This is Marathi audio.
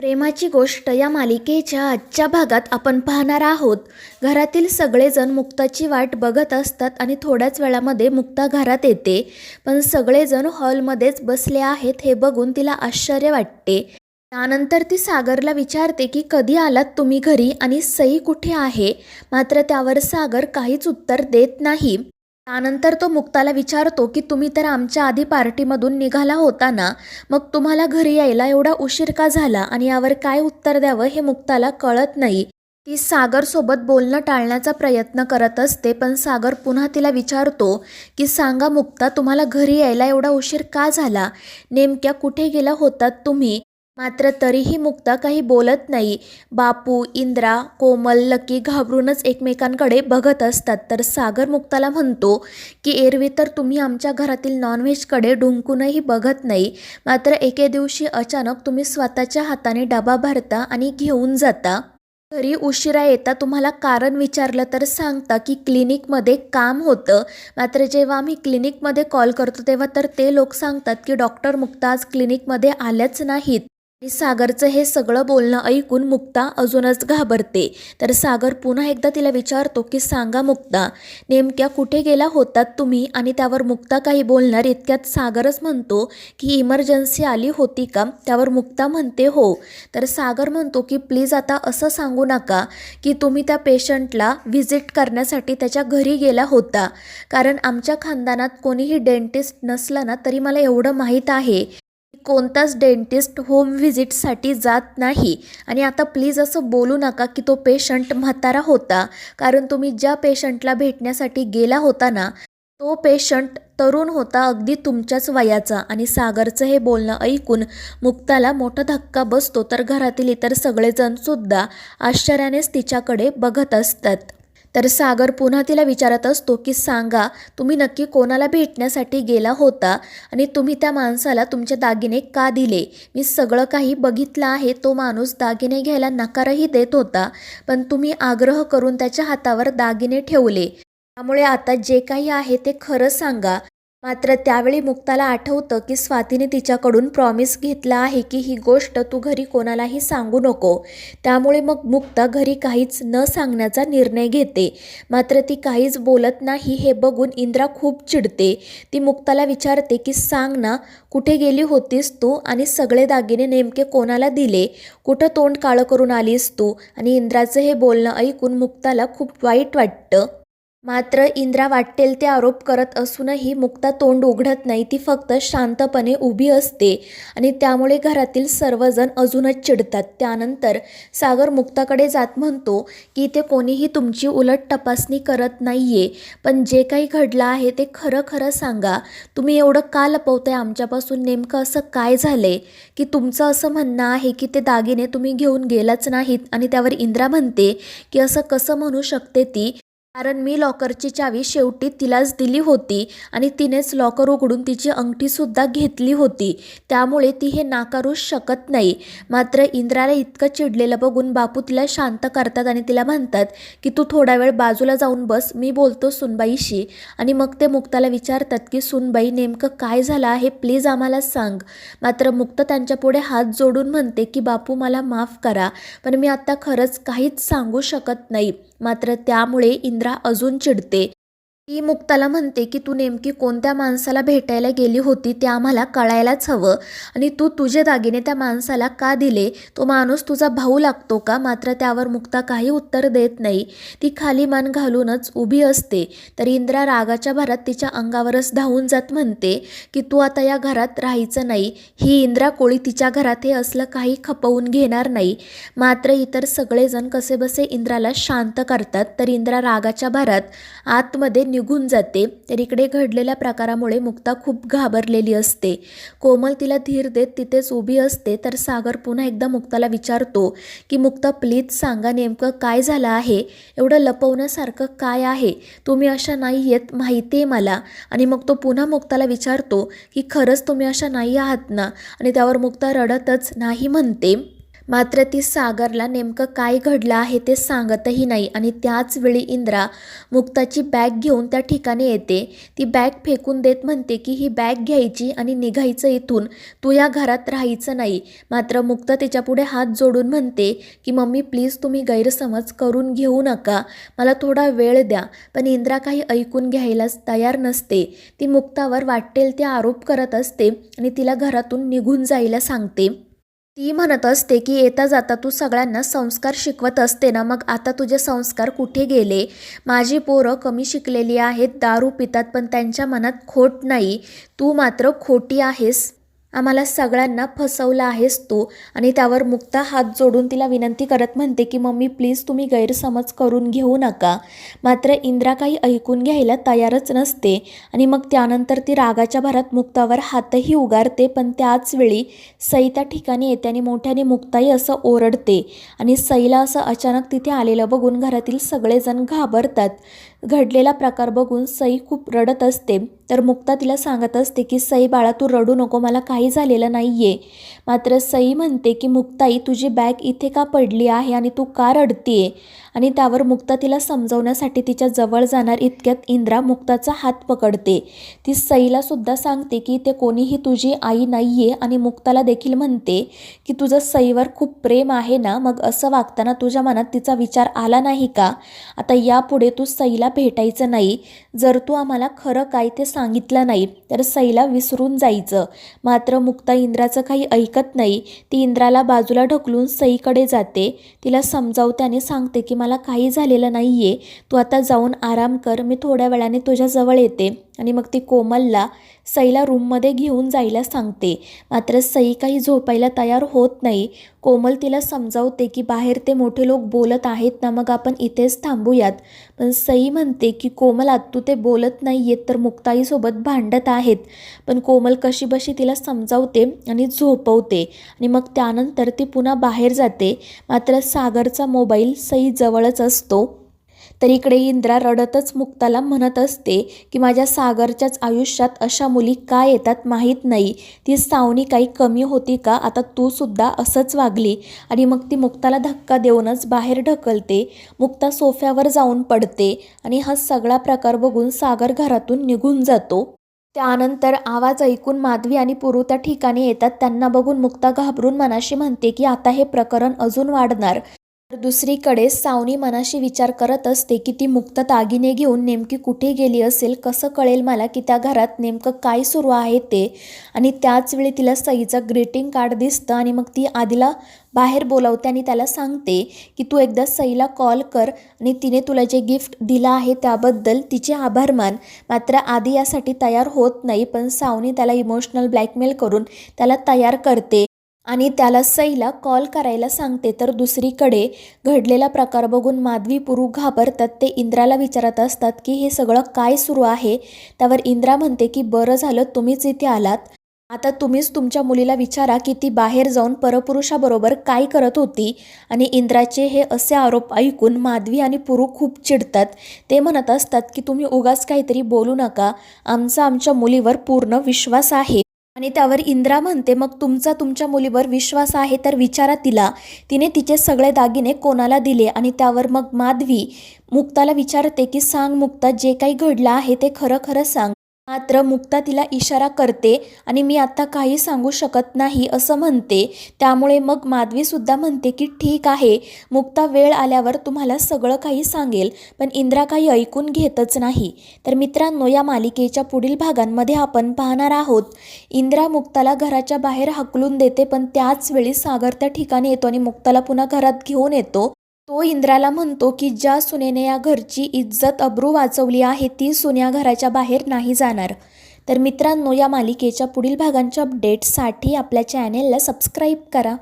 प्रेमाची गोष्ट या मालिकेच्या आजच्या भागात आपण पाहणार आहोत. घरातील सगळेजण मुक्ताची वाट बघत असतात आणि थोड्याच वेळामध्ये मुक्ता घरात येते. पण सगळेजण हॉलमध्येच बसले आहेत हे बघून तिला आश्चर्य वाटते. त्यानंतर ती सागरला विचारते की कधी आलात तुम्ही घरी आणि सई कुठे आहे? मात्र त्यावर सागर काहीच उत्तर देत नाही. त्यानंतर तो मुक्ताला विचारतो की तुम्ही तर आमच्या आधी पार्टीमधून निघाला होता ना? मग तुम्हाला घरी यायला एवढा उशीर का झाला? आणि यावर काय उत्तर द्यावं हे मुक्ताला कळत नाही. ती सागरसोबत बोलणं टाळण्याचा प्रयत्न करत असते पण सागर पुन्हा तिला विचारतो की सांगा मुक्ता तुम्हाला घरी यायला एवढा उशीर का झाला? नेमक्या कुठे गेला होतात तुम्ही? मात्र तरीही मुक्ता काही बोलत नाही. बापू इंद्रा कोमल लकी घाबरूनच एकमेकांकडे बघत असतात. तर सागर मुक्ताला म्हणतो की एरवी तर तुम्ही आमच्या घरातील नॉनव्हेजकडे डुंकूनही बघत नाही. मात्र एके दिवशी अचानक तुम्ही स्वतःच्या हाताने डबा भरता आणि घेऊन जाता. घरी उशिरा येता तुम्हाला कारण विचारलं तर सांगता की क्लिनिकमध्ये काम होतं. मात्र जेव्हा आम्ही क्लिनिकमध्ये कॉल करतो तेव्हा तर ते लोक सांगतात की डॉक्टर मुक्ता आज क्लिनिकमध्ये आल्याच नाहीत. सागरचं हे सगळं बोलणं ऐकून मुक्ता अजूनच घाबरते. तर सागर पुन्हा एकदा तिला विचारतो की सांगा मुक्ता नेमक्या कुठे गेला होतात तुम्ही आणि त्यावर मुक्ता काही बोलणार? इतक्यात सागरच म्हणतो की इमर्जन्सी आली होती का? त्यावर मुक्ता म्हणते हो. तर सागर म्हणतो की प्लीज आता असं सांगू नका की तुम्ही त्या पेशंटला व्हिजिट करण्यासाठी त्याच्या घरी गेला होता. कारण आमच्या खानदानात कोणीही डेंटिस्ट नसलं ना तरी मला एवढं माहीत आहे. कोणताच डेंटिस्ट होम व्हिजिटसाठी जात नाही. आणि आता प्लीज असं बोलू नका की तो पेशंट म्हातारा होता कारण तुम्ही ज्या पेशंटला भेटण्यासाठी गेला होता ना तो पेशंट तरुण होता अगदी तुमच्याच वयाचा. आणि सागरचं हे बोलणं ऐकून मुक्ताला मोठा धक्का बसतो तर घरातील इतर सगळेजणसुद्धा आश्चर्यानेच तिच्याकडे बघत असतात. तर सागर पुन्हा तिला विचारत असतो की सांगा तुम्ही नक्की कोणाला भेटण्यासाठी गेला होता आणि तुम्ही त्या माणसाला तुमचे दागिने का दिले? मी सगळं काही बघितलं आहे तो माणूस दागिने घ्यायला नकारही देत होता पण तुम्ही आग्रह करून त्याच्या हातावर दागिने ठेवले. त्यामुळे आता जे काही आहे ते खरं सांगा. मात्र त्यावेळी मुक्ताला आठवतं की स्वातीने तिच्याकडून प्रॉमिस घेतला आहे की ही गोष्ट तू घरी कोणालाही सांगू नको. त्यामुळे मग मुक्ता घरी काहीच न सांगण्याचा निर्णय घेते. मात्र ती काहीच बोलत नाही हे बघून इंद्रा खूप चिडते. ती मुक्ताला विचारते की सांग ना कुठे गेली होतीस तू आणि सगळे दागिने नेमके कोणाला दिले? कुठं तोंड काळं करून आलीस तू? आणि इंद्राचं हे बोलणं ऐकून मुक्ताला खूप वाईट वाटतं. मात्र इंद्रा वाटेल ते आरोप करत असूनही मुक्ता तोंड उघडत नाही. ती फक्त शांतपणे उभी असते आणि त्यामुळे घरातील सर्वजण अजूनच चिडतात. त्यानंतर सागर मुक्ताकडे जात म्हणतो की ते कोणीही तुमची उलट तपासणी करत नाही आहे पण जे काही घडलं आहे ते खरं खरं सांगा. तुम्ही एवढं का लपवताय? आमच्यापासून नेमकं असं काय झालंय? की तुमचं असं म्हणणं आहे की ते दागिने तुम्ही घेऊन गेलाच नाहीत आणि त्यावर इंद्रा म्हणते की असं कसं म्हणू शकते ती? कारण मी लॉकरची चावी शेवटी तिलाच दिली होती आणि तिनेच लॉकर उघडून तिची अंगठीसुद्धा घेतली होती. त्यामुळे ती हे नाकारूच शकत नाही. मात्र इंद्राला इतकं चिडलेलं बघून बापू तिला शांत करतात आणि तिला म्हणतात की तू थोडा वेळ बाजूला जाऊन बस मी बोलतो सुनबाईशी. आणि मग ते मुक्ताला विचारतात की सुनबाई नेमकं काय झालं आहे? प्लीज आम्हाला सांग. मात्र मुक्त त्यांच्यापुढे हात जोडून म्हणते की बापू मला माफ करा पण मी आत्ता खरंच काहीच सांगू शकत नाही. मात्र त्यामुळे इंद्र इंद्रा अजून चिडते. ती मुक्ताला म्हणते की तू नेमकी कोणत्या माणसाला भेटायला गेली होती ते आम्हाला कळायलाच हवं. आणि तू तुझे दागिने त्या माणसाला का दिले? तो माणूस तुझा भाऊ लागतो का? मात्र त्यावर मुक्ता काही उत्तर देत नाही. ती खाली मान घालूनच उभी असते. तर इंद्रा रागाच्या भरात तिच्या अंगावरच धावून जात म्हणते की तू आता या घरात राहायचं नाही. ही इंद्रा कोळी तिच्या घरात हे असलं काही खपवून घेणार नाही. मात्र इतर सगळेजण कसेबसे इंद्राला शांत करतात. तर इंद्रा रागाच्या भरात आतमध्ये निघून जाते. तर इकडे घडलेल्या प्रकारामुळे मुक्ता खूप घाबरलेली असते. कोमल तिला धीर देत तिथेच उभी असते. तर सागर पुन्हा एकदा मुक्ताला विचारतो की मुक्ता प्लीज सांगा नेमकं काय झालं आहे? एवढं लपवण्यासारखं काय आहे? तुम्ही अशा नाही येत माहिती आहे मला. आणि मग तो पुन्हा मुक्ताला विचारतो की खरंच तुम्ही अशा नाही आहात ना? आणि त्यावर मुक्ता रडतच नाही म्हणते. मात्र ती सागरला नेमकं काय घडलं आहे ते सांगतही नाही आणि त्याच वेळी इंद्रा मुक्ताची बॅग घेऊन त्या ठिकाणी येते. ती बॅग फेकून देत म्हणते की ही बॅग घ्यायची आणि निघायचं इथून. तू या घरात राहायचं नाही. मात्र मुक्ता तिच्यापुढे हात जोडून म्हणते की मम्मी प्लीज तुम्ही गैरसमज करून घेऊ नका. मला थोडा वेळ द्या पण इंद्रा काही ऐकून घ्यायलाच तयार नसते. ती मुक्तावर वाटेल ते आरोप करत असते आणि तिला घरातून निघून जायला सांगते. ती म्हणत असते की येता जाता तू सगळ्यांना संस्कार शिकवत असते ना मग आता तुझे संस्कार कुठे गेले? माझी पोरं कमी शिकलेली आहेत दारू पितात पण त्यांच्या मनात खोट नाही. तू मात्र खोटी आहेस. आम्हाला सगळ्यांना फसवला आहेस तू आणि त्यावर मुक्ता हात जोडून तिला विनंती करत म्हणते की मम्मी प्लीज तुम्ही गैरसमज करून घेऊ नका. मात्र इंद्रा काही ऐकून घ्यायला तयारच नसते आणि मग त्यानंतर ती रागाच्या भरात मुक्तावर हातही उगारते पण त्याच वेळी सई त्या ठिकाणी येते आणि मोठ्याने मुक्ताई असं ओरडते आणि सईला असं अचानक तिथे आलेलं बघून घरातील सगळेजण घाबरतात. घडलेला प्रकार बघून सई खूप रडत असते. तर मुक्ता तिला सांगत असते की सई बाळा तू रडू नको मला काही झालेलं नाही आहे मात्र सई म्हणते की मुक्ताई तुझी बॅग इथे का पडली आहे आणि तू का रडतीये? आणि त्यावर मुक्ता तिला समजवण्यासाठी तिच्या जवळ जाणार इतक्यात इंद्रा मुक्ताचा हात पकडते. ती सईला सुद्धा सांगते की ते कोणीही तुझी आई नाही आहे आणि मुक्ताला देखील म्हणते की तुझं सईवर खूप प्रेम आहे ना मग असं वागताना तुझ्या मनात तिचा विचार आला नाही का? आता यापुढे तू सईला भेटायचं नाही. जर तू आम्हाला खरं काय ते सांगितलं नाही तर सईला विसरून जायचं. मात्र मुक्ता इंद्राचं काही ऐकत नाही. ती इंद्राला बाजूला ढकलून सईकडे जाते. तिला समजावते आणि सांगते की मला काही झालेलं नाही आहे तू आता जाऊन आराम कर. मी थोड्या वेळाने तुझ्याजवळ येते आणि मग ती कोमलला सईला रूममध्ये घेऊन जायला सांगते. मात्र सई काही झोपायला तयार होत नाही. कोमल तिला समजावते की बाहेर ते मोठे लोक बोलत आहेत ना मग आपण इथेच थांबूयात. पण सई म्हणते की कोमल आत्तू ते बोलत नाही आहेत तर मुक्ताईसोबत भांडत आहेत. पण कोमल कशी बशी तिला समजावते आणि झोपवते आणि मग त्यानंतर ती पुन्हा बाहेर जाते. मात्र सागरचा मोबाईल सई जवळच असतो. तर इकडे इंद्रा रडतच मुक्ताला म्हणत असते की माझ्या सागरच्याच आयुष्यात अशा मुली का येतात माहीत नाही? ती सावनी काही कमी होती का? आता तू सुद्धा असंच वागली. आणि मग ती मुक्ताला धक्का देऊनच बाहेर ढकलते. मुक्ता सोफ्यावर जाऊन पडते आणि हा सगळा प्रकार बघून सागर घरातून निघून जातो. त्यानंतर आवाज ऐकून माधवी आणि पुरू त्या ठिकाणी येतात. त्यांना बघून मुक्ता घाबरून मनाशी म्हणते की आता हे प्रकरण अजून वाढणार. तर दुसरीकडे सावनी मनाशी विचार करत असते की ती मुक्त दागिने घेऊन नेमकी कुठे गेली असेल कसं कळेल मला की त्या घरात नेमकं काय सुरू आहे ते. आणि त्याच वेळी तिला सईचं ग्रीटिंग कार्ड दिसतं आणि मग ती आधीला बाहेर बोलावते आणि त्याला सांगते की तू एकदा सईला कॉल कर आणि तिने तुला जे गिफ्ट दिलं आहे त्याबद्दल तिचे आभार मान. मात्र आधी यासाठी तयार होत नाही पण सावनी त्याला इमोशनल ब्लॅकमेल करून त्याला तयार करते. आणि त्याला सईला कॉल करायला सांगते. तर दुसरीकडे घडलेला प्रकार बघून माधवी पुरू घाबरतात. ते इंद्राला विचारत असतात की हे सगळं काय सुरू आहे? त्यावर इंद्रा म्हणते की बरं झालं तुम्हीच इथे आलात. आता तुम्हीच तुमच्या मुलीला विचारा की ती बाहेर जाऊन परपुरुषाबरोबर काय करत होती? आणि इंद्राचे हे असे आरोप ऐकून माधवी आणि पुरू खूप चिडतात. ते म्हणत असतात की तुम्ही उगाच काहीतरी बोलू नका. आमचा आमच्या मुलीवर पूर्ण विश्वास आहे. आणि त्यावर इंद्रा म्हणते मग तुमचा तुमच्या मुलीवर विश्वास आहे तर विचारा तिला. तिने तिचे सगळे दागिने कोणाला दिले आणि त्यावर मग माधवी मुक्ताला विचारते की सांग मुक्ता जे काही घडलं आहे ते खरं खरं सांग. मात्र मुक्ता तिला इशारा करते आणि मी आत्ता काही सांगू शकत नाही असं म्हणते. त्यामुळे मग माधवीसुद्धा म्हणते की ठीक आहे मुक्ता वेळ आल्यावर तुम्हाला सगळं काही सांगेल पण इंद्रा काही ऐकून घेतच नाही. तर मित्रांनो या मालिकेच्या पुढील भागांमध्ये आपण पाहणार आहोत. इंद्रा मुक्ताला घराच्या बाहेर हकलून देते पण त्याच वेळी सागर त्या ठिकाणी येतो आणि मुक्ताला पुन्हा घरात घेऊन येतो. तो इंद्राला म्हणतो की ज्या सुनेने या घरची इज्जत अब्रू वाचवली आहे ती सुन्या घराच्या बाहेर नाही जाणार. तर मित्रांनो या मालिकेच्या पुढील भागांच्या अपडेट्ससाठी आपल्या चॅनेलला सबस्क्राईब करा.